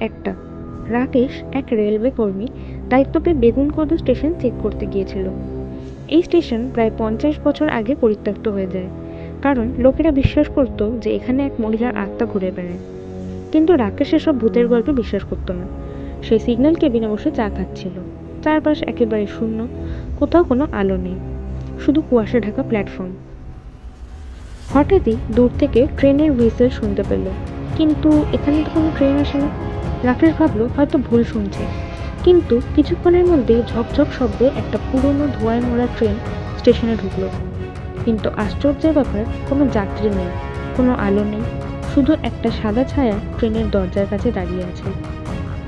একটা। রাকেশ এক রেলওয়ে কর্মী দায়িত্ব পেয়ে বেগুনকোদো স্টেশন চেক করতে গিয়েছিল। এই স্টেশন প্রায় পঞ্চাশ বছর আগে পরিত্যক্ত হয়ে যায়। কারণ লোকেরা বিশ্বাস করতো যে এখানে এক মহিলার আত্মা ঘুরে বেড়ায়। কিন্তু রাকেশ এসব ভূতের গল্পে বিশ্বাস করতো না। সে সিগন্যাল কেবিনে বসে চা খাচ্ছিল। চারপাশ একেবারে শূন্য, কোথাও কোনো আলো নেই। শুধু কুয়াশা ঢাকা প্ল্যাটফর্ম হঠাৎই দূর থেকে ট্রেনের হুইসেল শুনতে পেল। কিন্তু এখানে তো কোনো ট্রেন আসে না রাকেশ ভাবলো হয়তো ভুল শুনছে। কিন্তু কিছুক্ষণের মধ্যেই ঝকঝক শব্দে একটা পুরনো ধোঁয়ায় মোড়া ট্রেন স্টেশনে ঢুকলো। কিন্তু আশ্চর্যের ব্যাপার, কোনো যাত্রী নেই, কোনো আলো নেই, শুধু একটা সাদা ছায়া ট্রেনের দরজার কাছে দাঁড়িয়ে আছে।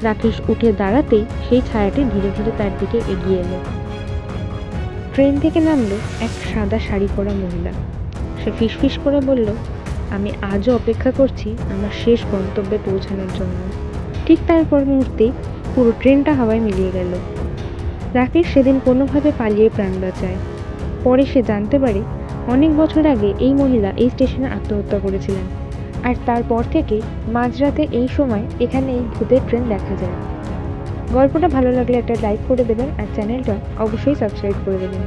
রাকেশ উঠে দাঁড়াতেই সেই ছায়াটি ধীরে ধীরে তার দিকে এগিয়ে এলো। ট্রেন থেকে নামলো এক সাদা শাড়ি পরা মহিলা। সে ফিসফিস করে বলল আমি আজও অপেক্ষা করছি আমার শেষ গন্তব্যে পৌঁছানোর জন্য। ঠিক তারপর মুহূর্তেই পুরো ট্রেনটা হাওয়ায় মিলিয়ে গেল। রাকেশ সেদিন কোনোভাবে পালিয়ে প্রাণ বাঁচায়। পরে সে জানতে পারে অনেক বছর আগে এই মহিলা এই স্টেশনে আত্মহত্যা করেছিলেন। আর তারপর থেকে মাঝরাতে এই সময় এখানে এই ভূতের ট্রেন দেখা যায়। গল্পটা ভালো লাগলে একটা লাইক করে দেবেন আর চ্যানেলটা অবশ্যই সাবস্ক্রাইব করে দেবেন।